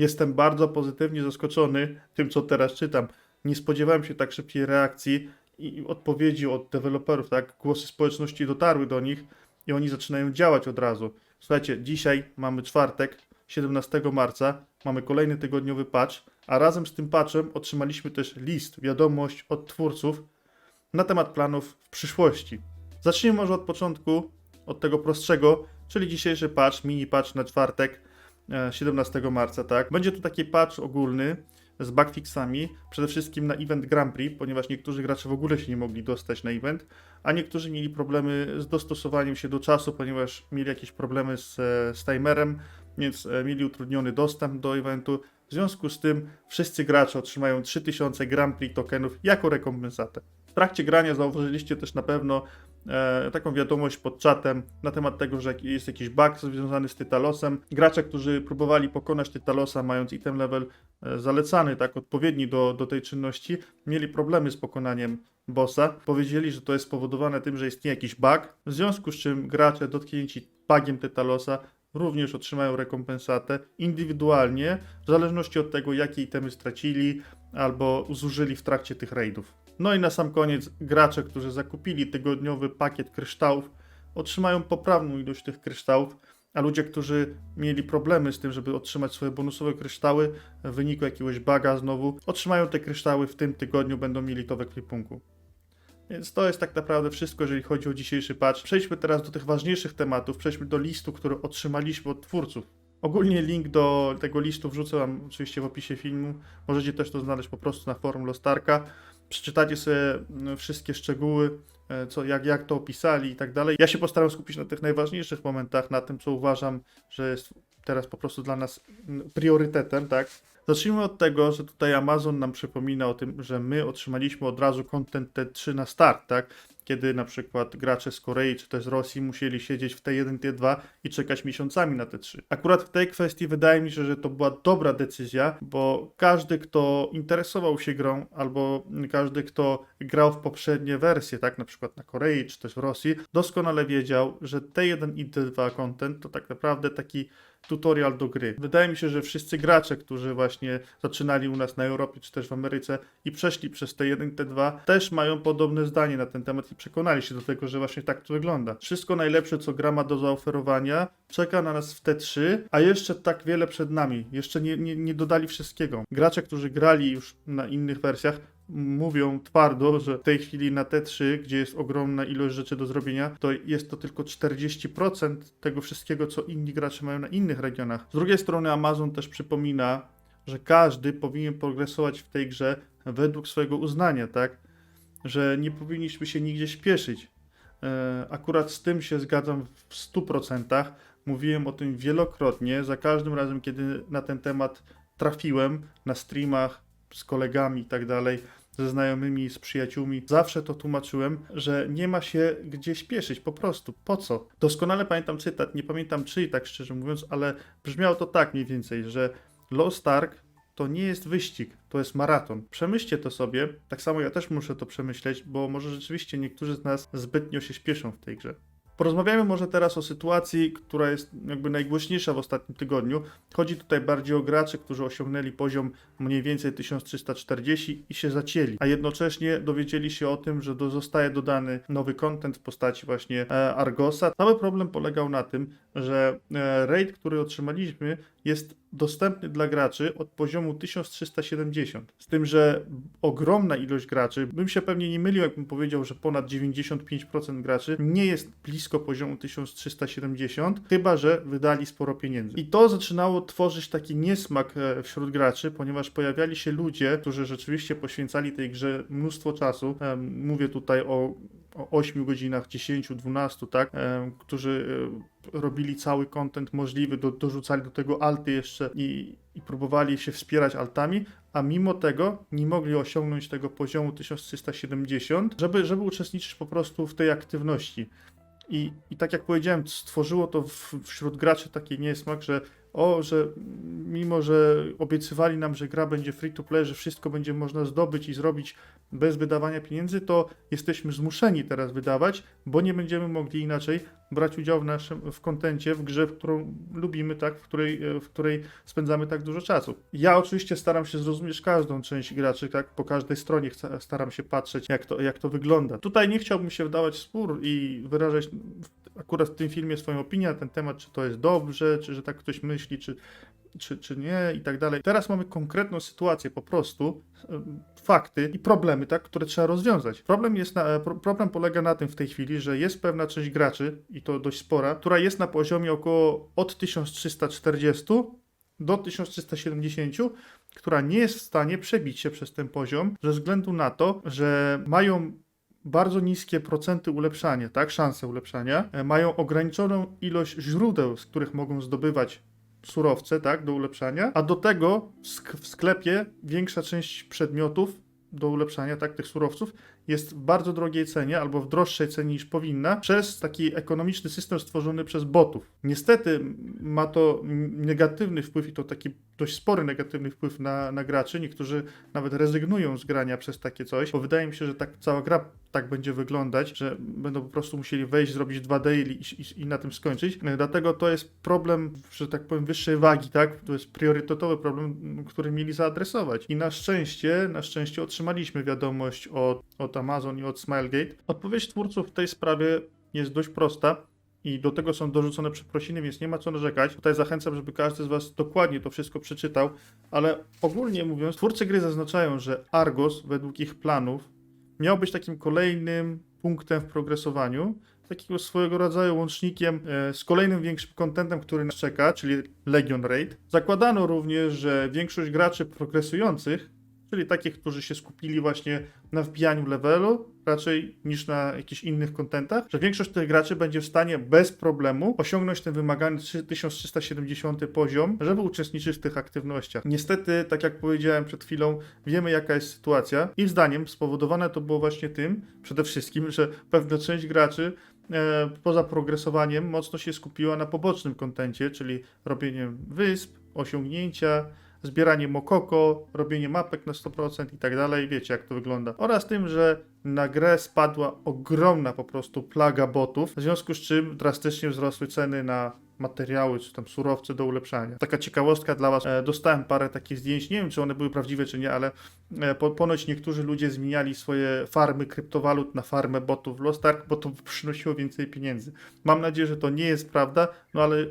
Jestem bardzo pozytywnie zaskoczony tym, co teraz czytam. Nie spodziewałem się tak szybkiej reakcji i odpowiedzi od deweloperów, tak? Głosy społeczności dotarły do nich i oni zaczynają działać od razu. Słuchajcie, dzisiaj mamy czwartek, 17 marca, mamy kolejny tygodniowy patch, a razem z tym patchem otrzymaliśmy też list, wiadomość od twórców na temat planów w przyszłości. Zacznijmy może od początku, od tego prostszego, czyli dzisiejszy patch, mini patch na czwartek, 17 marca, tak? Będzie to taki patch ogólny z bugfixami, przede wszystkim na event Grand Prix, ponieważ niektórzy gracze w ogóle się nie mogli dostać na event, a niektórzy mieli problemy z dostosowaniem się do czasu, ponieważ mieli jakieś problemy z, e, z timerem, więc e, mieli utrudniony dostęp do eventu. W związku z tym wszyscy gracze otrzymają 3000 Grand Prix tokenów jako rekompensatę. W trakcie grania zauważyliście też na pewno e, taką wiadomość pod czatem na temat tego, że jest jakiś bug związany z Tytalosem. Gracze, którzy próbowali pokonać Tytalosa mając item level e, zalecany, tak, odpowiedni do, do tej czynności, mieli problemy z pokonaniem bossa. Powiedzieli, że to jest spowodowane tym, że istnieje jakiś bug, w związku z czym gracze dotknięci bugiem Tytalosa również otrzymają rekompensatę indywidualnie, w zależności od tego, jakie itemy stracili albo zużyli w trakcie tych raidów. No i na sam koniec gracze, którzy zakupili tygodniowy pakiet kryształów, otrzymają poprawną ilość tych kryształów, a ludzie, którzy mieli problemy z tym, żeby otrzymać swoje bonusowe kryształy w wyniku jakiegoś baga znowu, otrzymają te kryształy w tym tygodniu, będą mieli to w ekwipunku. Więc to jest tak naprawdę wszystko, jeżeli chodzi o dzisiejszy patch. Przejdźmy teraz do tych ważniejszych tematów. Przejdźmy do listu, który otrzymaliśmy od twórców. Ogólnie link do tego listu wrzucę wam oczywiście w opisie filmu. Możecie też to znaleźć po prostu na forum Lostarka. Przeczytacie sobie mm, wszystkie szczegóły, e, co, jak, jak to opisali i tak dalej. Ja się postaram skupić na tych najważniejszych momentach, na tym, co uważam, że jest teraz po prostu dla nas mm, priorytetem, tak? Zacznijmy od tego, że tutaj Amazon nam przypomina o tym, że my otrzymaliśmy od razu content T3 na start, tak? Kiedy na przykład gracze z Korei czy też z Rosji musieli siedzieć w T1, T2 i czekać miesiącami na T3. Akurat w tej kwestii wydaje mi się, że to była dobra decyzja, bo każdy, kto interesował się grą, albo każdy, kto grał w poprzednie wersje, tak? Na przykład na Korei czy też w Rosji, doskonale wiedział, że T1 i T2 content to tak naprawdę taki tutorial do gry. Wydaje mi się, że wszyscy gracze, którzy właśnie zaczynali u nas na Europie czy też w Ameryce i przeszli przez T1 T2, też mają podobne zdanie na ten temat i przekonali się do tego, że właśnie tak to wygląda. Wszystko najlepsze, co gra ma do zaoferowania, czeka na nas w T3, a jeszcze tak wiele przed nami. Jeszcze nie, nie, nie dodali wszystkiego. Gracze, którzy grali już na innych wersjach, mówią twardo, że w tej chwili na T3, gdzie jest ogromna ilość rzeczy do zrobienia, to jest to tylko 40% tego wszystkiego, co inni gracze mają na innych regionach. Z drugiej strony Amazon też przypomina, że każdy powinien progresować w tej grze według swojego uznania, tak? Że nie powinniśmy się nigdzie śpieszyć. E, Akurat z tym się zgadzam w 100%. Mówiłem o tym wielokrotnie. Za każdym razem, kiedy na ten temat trafiłem na streamach z kolegami i tak dalej, ze znajomymi, z przyjaciółmi, zawsze to tłumaczyłem, że nie ma się gdzie śpieszyć, po prostu. Po co? Doskonale pamiętam cytat, nie pamiętam czyj, tak szczerze mówiąc, ale brzmiało to tak mniej więcej, że Lost Ark to nie jest wyścig, to jest maraton. Przemyślcie to sobie, tak samo ja też muszę to przemyśleć, bo może rzeczywiście niektórzy z nas zbytnio się śpieszą w tej grze. Porozmawiamy może teraz o sytuacji, która jest jakby najgłośniejsza w ostatnim tygodniu. Chodzi tutaj bardziej o graczy, którzy osiągnęli poziom mniej więcej 1340 i się zacięli, a jednocześnie dowiedzieli się o tym, że do, zostaje dodany nowy content w postaci właśnie e, Argosa. Cały problem polegał na tym, że e, raid, który otrzymaliśmy jest dostępny dla graczy od poziomu 1370. Z tym, że ogromna ilość graczy, bym się pewnie nie mylił, jakbym powiedział, że ponad 95% graczy nie jest blisko poziomu 1370, chyba że wydali sporo pieniędzy. I to zaczynało tworzyć taki niesmak e, wśród graczy, ponieważ pojawiali się ludzie, którzy rzeczywiście poświęcali tej grze mnóstwo czasu. Mówię tutaj o 8 godzinach, 10, 12, tak, em, którzy e, robili cały content możliwy, do, dorzucali do tego alty jeszcze i, i próbowali się wspierać altami, a mimo tego nie mogli osiągnąć tego poziomu 1370, żeby, żeby uczestniczyć po prostu w tej aktywności. I, I tak jak powiedziałem, stworzyło to w, wśród graczy taki niesmak, że o, że mimo, że obiecywali nam, że gra będzie free to play, że wszystko będzie można zdobyć i zrobić bez wydawania pieniędzy, to jesteśmy zmuszeni teraz wydawać, bo nie będziemy mogli inaczej brać udziału w naszym w kontencie, w grze, w którą lubimy, tak, w której, e, w której spędzamy tak dużo czasu. Ja oczywiście staram się zrozumieć każdą część graczy, tak, po każdej stronie staram się patrzeć, jak to, jak to wygląda. Tutaj nie chciałbym się wdawać w spór i wyrażać akurat w tym filmie swoją opinię na ten temat, czy to jest dobrze, czy że tak ktoś myśli, czy, czy, czy nie i tak dalej. Teraz mamy konkretną sytuację, po prostu fakty i problemy, tak, które trzeba rozwiązać. Problem, jest na, e, pro, problem polega na tym w tej chwili, że jest pewna część graczy, i to dość spora, która jest na poziomie około od 1340 do 1370, która nie jest w stanie przebić się przez ten poziom, ze względu na to, że mają bardzo niskie procenty ulepszania, tak, szanse ulepszania, e, mają ograniczoną ilość źródeł, z których mogą zdobywać surowce, tak, do ulepszania, a do tego w sk- w sklepie większa część przedmiotów do ulepszania, tak, tych surowców jest w bardzo drogiej cenie albo w droższej cenie niż powinna przez taki ekonomiczny system stworzony przez botów. Niestety ma to negatywny wpływ i to taki dość spory negatywny wpływ na, na graczy. Niektórzy nawet rezygnują z grania przez takie coś, bo wydaje mi się, że tak cała gra tak będzie wyglądać, że będą po prostu musieli wejść, zrobić dwa daily i, i, i na tym skończyć. E, Dlatego to jest problem, że tak powiem, wyższej wagi, tak? To jest priorytetowy problem, który mieli zaadresować. I na szczęście, na szczęście otrzymaliśmy wiadomość od, od Amazon i od Smilegate. Odpowiedź twórców w tej sprawie jest dość prosta. I do tego są dorzucone przeprosiny, więc nie ma co narzekać. Tutaj zachęcam, żeby każdy z Was dokładnie to wszystko przeczytał, ale ogólnie mówiąc, twórcy gry zaznaczają, że Argos według ich planów miał być takim kolejnym punktem w progresowaniu, takiego swojego rodzaju łącznikiem e, z kolejnym większym kontentem, który nas czeka, czyli Legion Raid. Zakładano również, że większość graczy progresujących, czyli takich, którzy się skupili właśnie na wbijaniu levelu, raczej niż na jakichś innych kontentach, że większość tych graczy będzie w stanie bez problemu osiągnąć ten wymagany 3370 poziom, żeby uczestniczyć w tych aktywnościach. Niestety, tak jak powiedziałem przed chwilą, wiemy jaka jest sytuacja. Ich zdaniem spowodowane to było właśnie tym, przede wszystkim, że pewna część graczy e, poza progresowaniem mocno się skupiła na pobocznym kontencie, czyli robieniem wysp, osiągnięcia, zbieranie mokoko, robienie mapek na 100% i tak dalej, wiecie jak to wygląda. Oraz tym, że na grę spadła ogromna po prostu plaga botów, w związku z czym drastycznie wzrosły ceny na materiały czy tam surowce do ulepszania. Taka ciekawostka dla Was, e, dostałem parę takich zdjęć, nie wiem czy one były prawdziwe czy nie, ale e, po, ponoć niektórzy ludzie zmieniali swoje farmy kryptowalut na farmę botów w Lost Ark, bo to przynosiło więcej pieniędzy. Mam nadzieję, że to nie jest prawda, no ale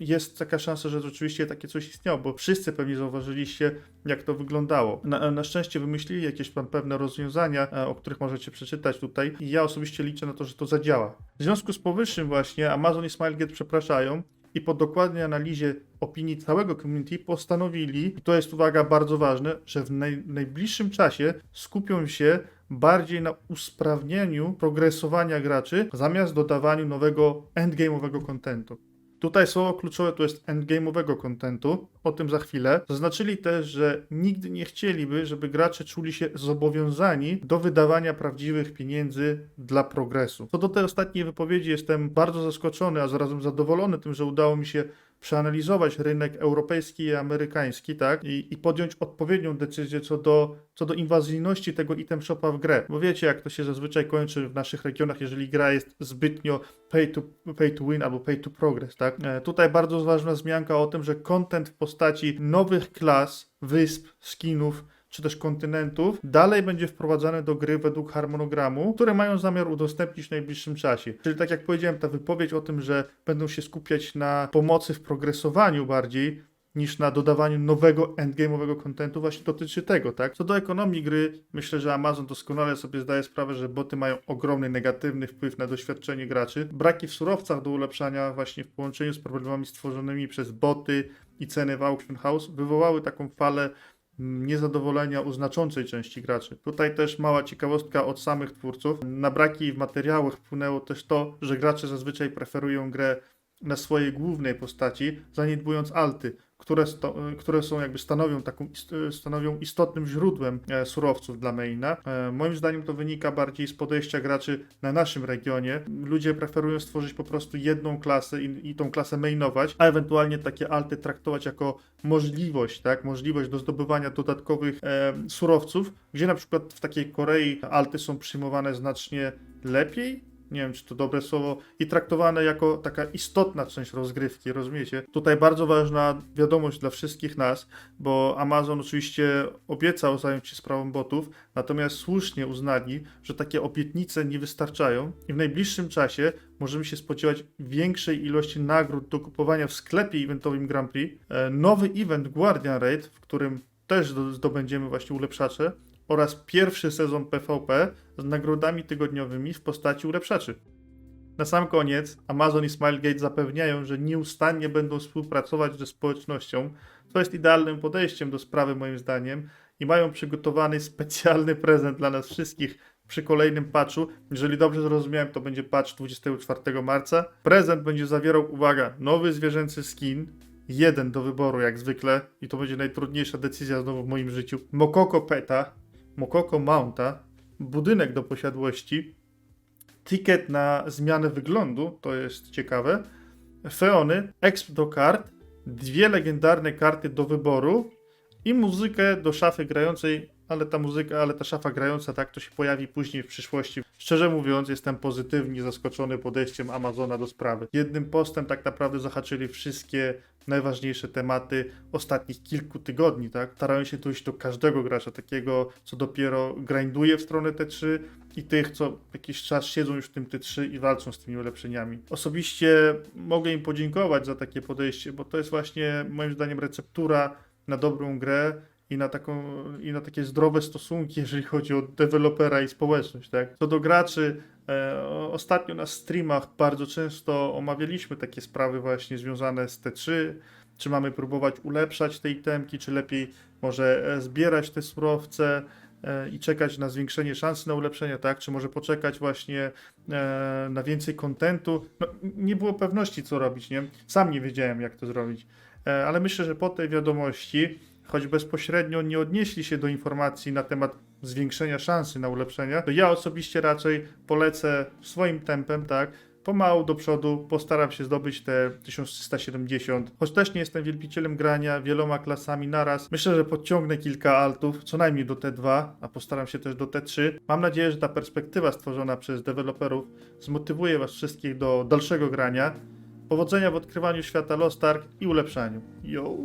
jest taka szansa, że rzeczywiście takie coś istniało, bo wszyscy pewnie zauważyliście, jak to wyglądało. Na, na szczęście wymyślili jakieś tam pewne rozwiązania, e, o których możecie przeczytać tutaj i ja osobiście liczę na to, że to zadziała. W związku z powyższym właśnie Amazon i Smilegate przepraszają i po dokładnej analizie opinii całego community postanowili, i to jest uwaga bardzo ważne, że w naj, najbliższym czasie skupią się bardziej na usprawnieniu progresowania graczy zamiast dodawaniu nowego endgame'owego kontentu. Tutaj słowo kluczowe to jest endgame'owego kontentu, o tym za chwilę. Zaznaczyli też, że nigdy nie chcieliby, żeby gracze czuli się zobowiązani do wydawania prawdziwych pieniędzy dla progresu. Co do tej ostatniej wypowiedzi jestem bardzo zaskoczony, a zarazem zadowolony tym, że udało mi się przeanalizować rynek europejski i amerykański, tak? I, i podjąć odpowiednią decyzję co do, co do inwazyjności tego item shopa w grę. Bo wiecie, jak to się zazwyczaj kończy w naszych regionach, jeżeli gra jest zbytnio pay to, pay to win albo pay to progress, tak? E, tutaj bardzo ważna zmianka o tym, że content w postaci nowych klas, wysp, skinów, czy też kontynentów, dalej będzie wprowadzane do gry według harmonogramu, które mają zamiar udostępnić w najbliższym czasie. Czyli tak jak powiedziałem, ta wypowiedź o tym, że będą się skupiać na pomocy w progresowaniu bardziej, niż na dodawaniu nowego endgame'owego kontentu właśnie dotyczy tego, tak? Co do ekonomii gry, myślę, że Amazon doskonale sobie zdaje sprawę, że boty mają ogromny negatywny wpływ na doświadczenie graczy. Braki w surowcach do ulepszania właśnie w połączeniu z problemami stworzonymi przez boty i ceny w Auction House wywołały taką falę niezadowolenia u znaczącej części graczy. Tutaj też mała ciekawostka od samych twórców. Na braki w materiałach wpłynęło też to, że gracze zazwyczaj preferują grę na swojej głównej postaci, zaniedbując alty. które, sto, które są jakby stanowią, taką, ist- stanowią istotnym źródłem e, surowców dla maina. E, moim zdaniem to wynika bardziej z podejścia graczy na naszym regionie. Ludzie preferują stworzyć po prostu jedną klasę i, i tą klasę mainować, a ewentualnie takie alty traktować jako możliwość, tak? Możliwość do zdobywania dodatkowych e, surowców, gdzie na przykład w takiej Korei alty są przyjmowane znacznie lepiej nie wiem, czy to dobre słowo, i traktowane jako taka istotna część rozgrywki, rozumiecie? Tutaj bardzo ważna wiadomość dla wszystkich nas, bo Amazon oczywiście obiecał zająć się sprawą botów, natomiast słusznie uznali, że takie obietnice nie wystarczają i w najbliższym czasie możemy się spodziewać większej ilości nagród do kupowania w sklepie eventowym Grand Prix. E, Nowy event Guardian Raid, w którym też do- zdobędziemy właśnie ulepszacze, oraz pierwszy sezon PvP z nagrodami tygodniowymi w postaci ulepszaczy. Na sam koniec Amazon i Smilegate zapewniają, że nieustannie będą współpracować ze społecznością, co jest idealnym podejściem do sprawy moim zdaniem i mają przygotowany specjalny prezent dla nas wszystkich przy kolejnym patchu. Jeżeli dobrze zrozumiałem, to będzie patch 24 marca. Prezent będzie zawierał, uwaga, nowy zwierzęcy skin, jeden do wyboru jak zwykle i to będzie najtrudniejsza decyzja znowu w moim życiu. Mokoko Peta, Mokoko Mounta, budynek do posiadłości, ticket na zmianę wyglądu, to jest ciekawe, feony, exp do kart, dwie legendarne karty do wyboru i muzykę do szafy grającej, ale ta muzyka, ale ta szafa grająca, tak, to się pojawi później w przyszłości. Szczerze mówiąc, jestem pozytywnie zaskoczony podejściem Amazona do sprawy. Jednym postem tak naprawdę zahaczyli wszystkie najważniejsze tematy ostatnich kilku tygodni, tak? Starają się dojść do każdego gracza, takiego, co dopiero grinduje w stronę T3 i tych, co jakiś czas siedzą już w tym T3 i walczą z tymi ulepszeniami. Osobiście mogę im podziękować za takie podejście, bo to jest właśnie moim zdaniem receptura na dobrą grę i na, taką, i na takie zdrowe stosunki, jeżeli chodzi o dewelopera i społeczność. Tak? Co do graczy, e, ostatnio na streamach bardzo często omawialiśmy takie sprawy właśnie związane z T3, czy mamy próbować ulepszać te itemki, czy lepiej może e, zbierać te surowce e, i czekać na zwiększenie szansy na ulepszenie, tak? Czy może poczekać właśnie e, na więcej kontentu? No, nie było pewności, co robić, nie? Sam nie wiedziałem, jak to zrobić. E, ale myślę, że po tej wiadomości, choć bezpośrednio nie odnieśli się do informacji na temat zwiększenia szansy na ulepszenia, to ja osobiście raczej polecę swoim tempem, tak? Pomału do przodu, postaram się zdobyć te 1370. Choć też nie jestem wielbicielem grania wieloma klasami naraz, myślę, że podciągnę kilka altów, co najmniej do T2, a postaram się też do T3. Mam nadzieję, że ta perspektywa stworzona przez deweloperów zmotywuje Was wszystkich do dalszego grania. Powodzenia w odkrywaniu świata Lost Ark i ulepszaniu. Yo!